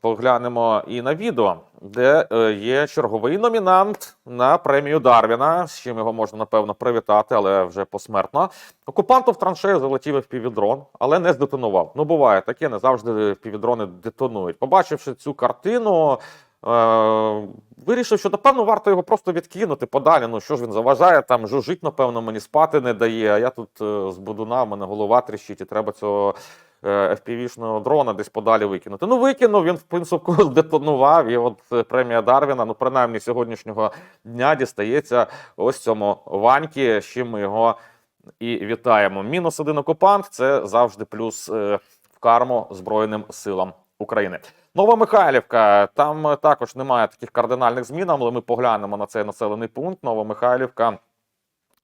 поглянемо і на відео, де е, є черговий номінант на премію Дарвіна, з чим його можна напевно привітати, але вже посмертно. Окупанту в траншею залетів FPV-дрон, але не здетонував. Ну, буває таке, не завжди FPV-дрони детонують. Побачивши цю картину. Е, вирішив, що напевно варто його просто відкинути подалі. Ну що ж він заважає, там жужить, напевно, мені спати не дає. А я тут е, з будуна, в мене голова тріщить, і треба цього FPV-шного дрона десь подалі викинути. Ну, викинув, він в принципі здетонував. І от е, премія Дарвіна, ну принаймні сьогоднішнього дня дістається ось цьому Ваньки, з чим ми його і вітаємо. Мінус один окупант це завжди плюс е, в карму Збройним силам України. Новомихайлівка. Там е, також немає таких кардинальних змін, але ми поглянемо на цей населений пункт. Новомихайлівка.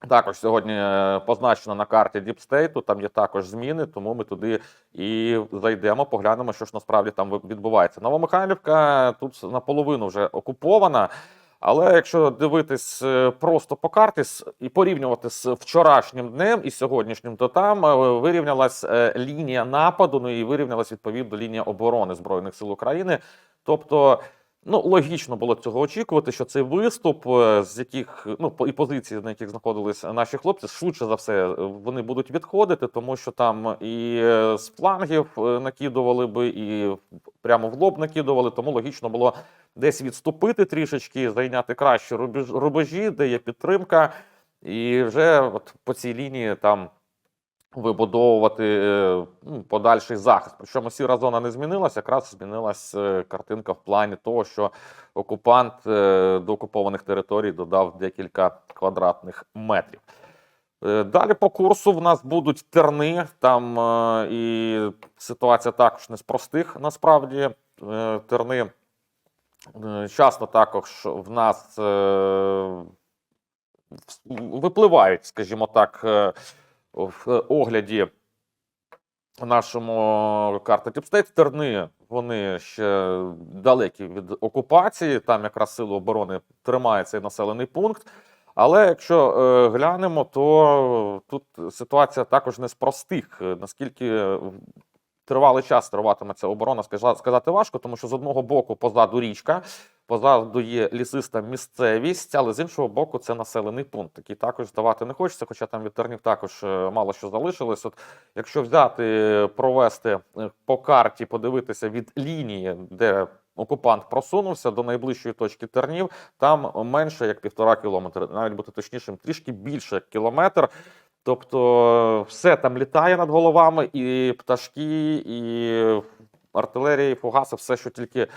Також сьогодні е, позначено на карті Діпстейту, там є також зміни, тому ми туди і зайдемо, поглянемо, що ж насправді там відбувається. Новомихайлівка тут наполовину вже окупована. Але якщо дивитись е, просто по карті і порівнювати з вчорашнім днем і сьогоднішнім, то там е, вирівнялась е, лінія нападу, ну і вирівнялась відповідно лінія оборони Збройних сил України. Тобто, ну логічно було цього очікувати, що цей виступ, е, з яких ну і позиції, на яких знаходились наші хлопці, швидше за все е, вони будуть відходити, тому що там і е, з флангів накидували би, і прямо в лоб накидували. Тому логічно було десь відступити трішечки, зайняти кращі рубеж, рубежі, де є підтримка, і вже от по цій лінії там вибудовувати е, ну, подальший захист. Причому сіра зона не змінилася, якраз змінилась е, картинка в плані того, що окупант е, до окупованих територій додав декілька квадратних метрів. Далі по курсу в нас будуть терни. Там і ситуація також не з простих насправді. Терни часто також в нас випливають, скажімо так, в огляді нашому карти Тіпстейт. Терни вони ще далекі від окупації. Там якраз сили оборони тримає цей населений пункт. Але якщо е, глянемо, то тут ситуація також не з простих. Наскільки тривалий час триватиме ця оборона, сказати важко, тому що з одного боку позаду річка, позаду є лісиста місцевість, але з іншого боку, це населений пункт, який також здавати не хочеться, хоча там від тернів також е, мало що залишилось. От якщо взяти, провести е, по карті, подивитися від лінії, де окупант просунувся до найближчої точки тернів, там менше як півтора кілометри, навіть бути точнішим, трішки більше як кілометр. Тобто все там літає над головами, і пташки, і артилерія, і фугаси, все, що тільки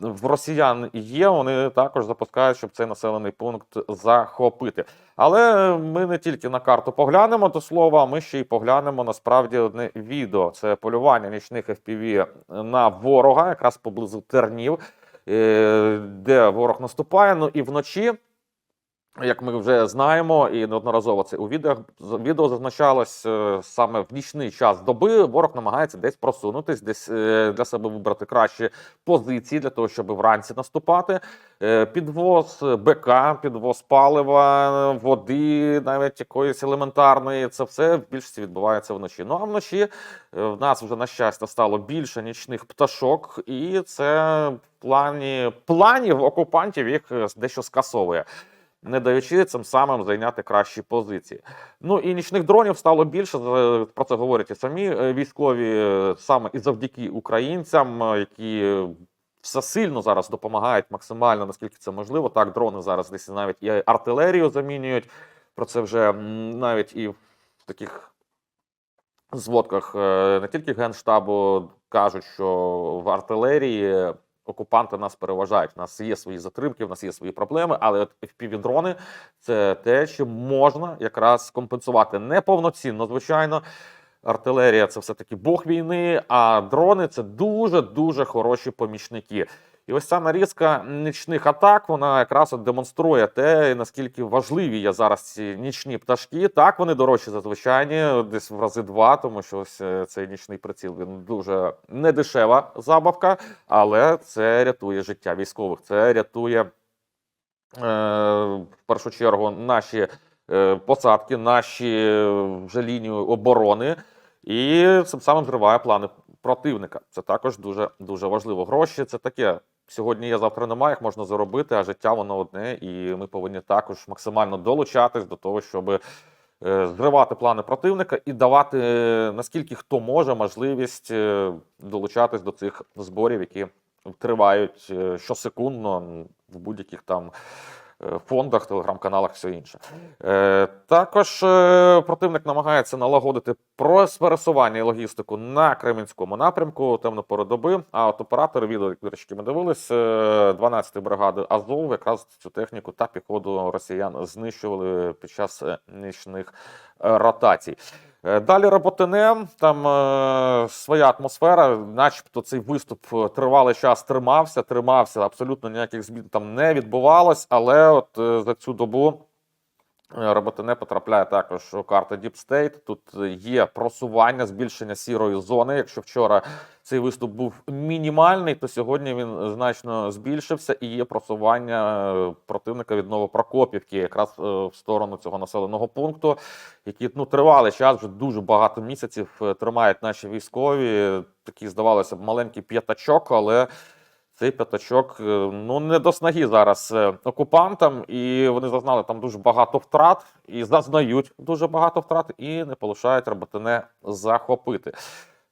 в росіян є, вони також запускають, щоб цей населений пункт захопити. Але ми не тільки на карту поглянемо до слова, ми ще й поглянемо насправді одне відео. Це полювання нічних FPV на ворога, якраз поблизу тернів, е, де ворог наступає. Ну і вночі. Як ми вже знаємо, і неодноразово це у відео, відео зазначалось е, саме в нічний час доби. Ворог намагається десь просунутись, десь е, для себе вибрати кращі позиції для того, щоб вранці наступати. Е, Підвоз БК, підвоз палива, води, навіть якоїсь елементарної. Це все в більшості відбувається вночі. Ну а вночі в нас вже на щастя стало більше нічних пташок, і це в плані планів окупантів їх дещо скасовує не даючи цим самим зайняти кращі позиції. Ну і нічних дронів стало більше. Про це говорять і самі е, військові, е, саме і завдяки українцям, е, які все сильно зараз допомагають максимально, наскільки це можливо. Так, дрони зараз десь навіть і артилерію замінюють. Про це вже навіть і в таких зводках не тільки Генштабу кажуть, що в артилерії окупанти нас переважають. У нас є свої затримки, у нас є свої проблеми, але от FPV-дрони – це те, що можна якраз компенсувати неповноцінно, звичайно. Артилерія це все-таки бог війни, а дрони це дуже дуже хороші помічники. І ось ця нарізка нічних атак, вона якраз от демонструє те, наскільки важливі є зараз ці нічні пташки. Так, вони дорожчі за звичайні, десь в рази два, тому що ось е, цей нічний приціл він дуже недешева забавка, але це рятує життя військових. Це рятує е, в першу чергу наші е, посадки, наші е, вже лінію оборони, і цим самим зриває плани противника. Це також дуже дуже важливо. Гроші це таке. Сьогодні є, завтра немає, їх можна заробити, а життя воно одне, і ми повинні також максимально долучатись до того, щоб е, зривати плани противника і давати е, наскільки хто може можливість е, долучатись до цих зборів, які тривають щосекундно в будь-яких там фондах, телеграм-каналах, все інше. Е, Також е, противник намагається налагодити пересування і логістику на Кремінському напрямку темно пори доби. А от оператори відео, як, які ми дивились, е, 12-ї бригади Азов якраз цю техніку та піхоту росіян знищували під час е, нічних е, ротацій. Е, Далі Роботине, там е, своя атмосфера, начебто цей виступ е, тривалий час тримався, тримався, абсолютно ніяких змін там не відбувалось, але от е, за цю добу Роботине потрапляє також у карти Deep State. Тут е, є просування, збільшення сірої зони. Якщо вчора цей виступ був мінімальний, то сьогодні він значно збільшився і є просування е, противника від Новопрокопівки, якраз е, в сторону цього населеного пункту, який ну тривалий час, вже дуже багато місяців е, тримають наші військові. Такий, здавалося б, маленький п'ятачок, але цей п'ятачок е, ну не до снаги зараз е, окупантам, і вони зазнали там дуже багато втрат, і зазнають дуже багато втрат, і не полишають роботине захопити.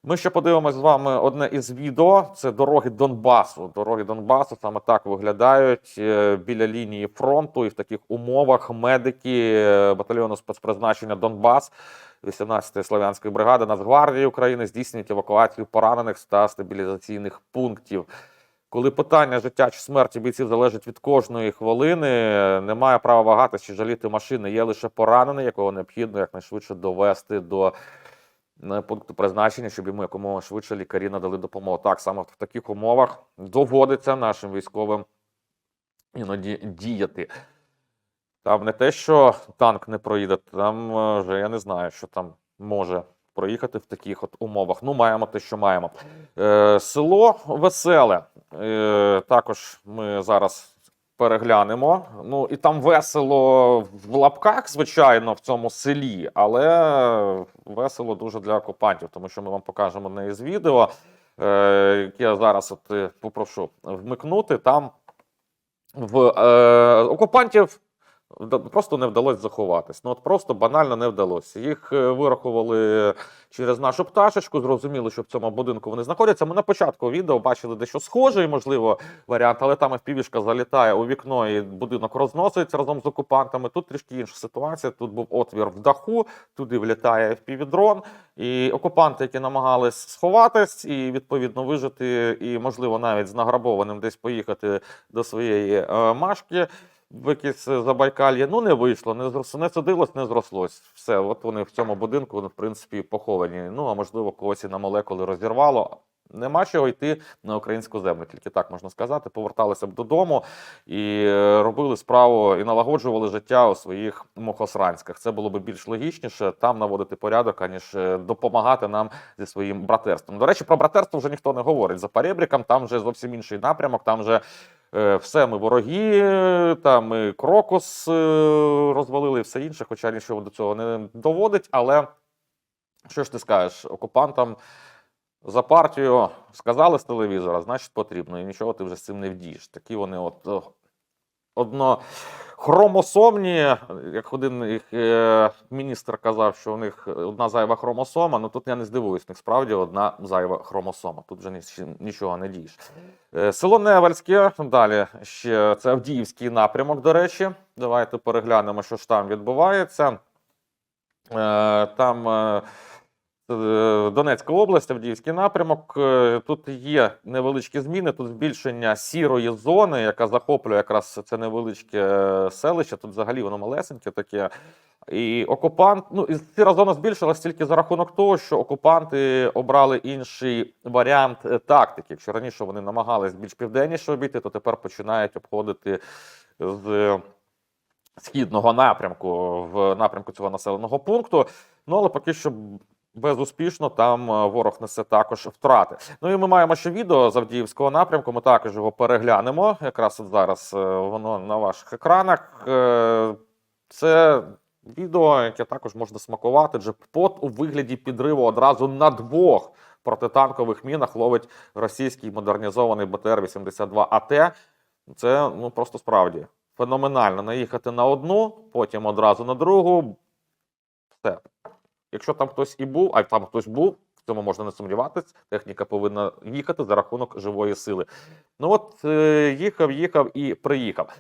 Ми ще подивимось з вами одне із відео. Це дороги Донбасу. Дороги Донбасу саме так виглядають е, біля лінії фронту, і в таких умовах медики батальйону спецпризначення Донбас 18-ї Слов'янської бригади Нацгвардії України здійснюють евакуацію поранених та стабілізаційних пунктів. Коли питання життя чи смерті бійців залежить від кожної хвилини, немає права вагатися чи жаліти машини. Є лише поранений, якого необхідно якнайшвидше довести до е, пункту призначення, щоб йому якомога швидше лікарі надали допомогу. Так саме в таких умовах доводиться нашим військовим іноді діяти. Там не те, що танк не проїде, там е, вже я не знаю, що там може проїхати в таких от умовах. Ну, маємо те, що маємо. Е, село Веселе. Е, також ми зараз переглянемо. Ну і там весело в лапках, звичайно, в цьому селі, але весело дуже для окупантів, тому що ми вам покажемо одне із відео, е, я зараз от е, попрошу вмикнути. Там в е, окупантів просто не вдалося заховатись. Ну от просто банально не вдалося. Їх е, вирахували через нашу пташечку, зрозуміли, що в цьому будинку вони знаходяться. Ми на початку відео бачили дещо схожий, можливо, варіант, але там FPV-шка залітає у вікно і будинок розноситься разом з окупантами. Тут трішки інша ситуація. Тут був отвір в даху, туди влітає FPV-дрон, і окупанти, які намагались сховатись і відповідно вижити, і можливо навіть з награбованим десь поїхати до своєї е, машки. В якесь Забайкальє, ну не вийшло, не зросло, не садилось, не зрослось. Все, от вони в цьому будинку, в принципі, поховані. Ну, а можливо, когось і на молекули розірвало. Нема чого йти на українську землю, тільки так можна сказати. Поверталися б додому і е, робили справу і налагоджували життя у своїх мухосранськах. Це було б більш логічніше там наводити порядок, аніж е, допомагати нам зі своїм братерством. До речі, про братерство вже ніхто не говорить. За перебріком там вже зовсім інший напрямок. Там вже все ми вороги, е, там ми крокус е, розвалили і все інше, хоча нічого до цього не доводить. Але що ж ти скажеш, окупантам за партію сказали з телевізора, значить потрібно, і нічого ти вже з цим не вдієш. Такі вони от е, одно хромосомні, як один їх е, міністр казав, що у них одна зайва хромосома, ну тут я не здивуюсь, у них справді одна зайва хромосома. Тут вже нічого не дієш. Е, Село Невельське, далі ще це Авдіївський напрямок, до речі. Давайте переглянемо, що ж там відбувається. Е, Там Донецька область, Авдіївський напрямок. Е, Тут є невеличкі зміни. Тут збільшення сірої зони, яка захоплює якраз це невеличке е, селище. Тут взагалі воно малесеньке таке. І окупант, ну і сіра зона збільшилась тільки за рахунок того, що окупанти обрали інший варіант е, тактики. Якщо раніше вони намагались більш південніше обійти, то тепер починають обходити з східного напрямку в напрямку цього населеного пункту. Ну але поки що безуспішно там е, ворог несе також втрати. Ну і ми маємо ще відео з Авдіївського напрямку. Ми також його переглянемо. Якраз от зараз е, воно на ваших екранах. Е, Це Відео, яке також можна смакувати, джекпот у вигляді підриву одразу на двох протитанкових мінах ловить російський модернізований БТР-82 АТ. Це ну просто справді феноменально наїхати на одну, потім одразу на другу. Все. Якщо там хтось і був, а там хтось був, в цьому можна не сумніватися. техніка повинна їхати за рахунок живої сили. Ну от е, їхав, їхав і приїхав.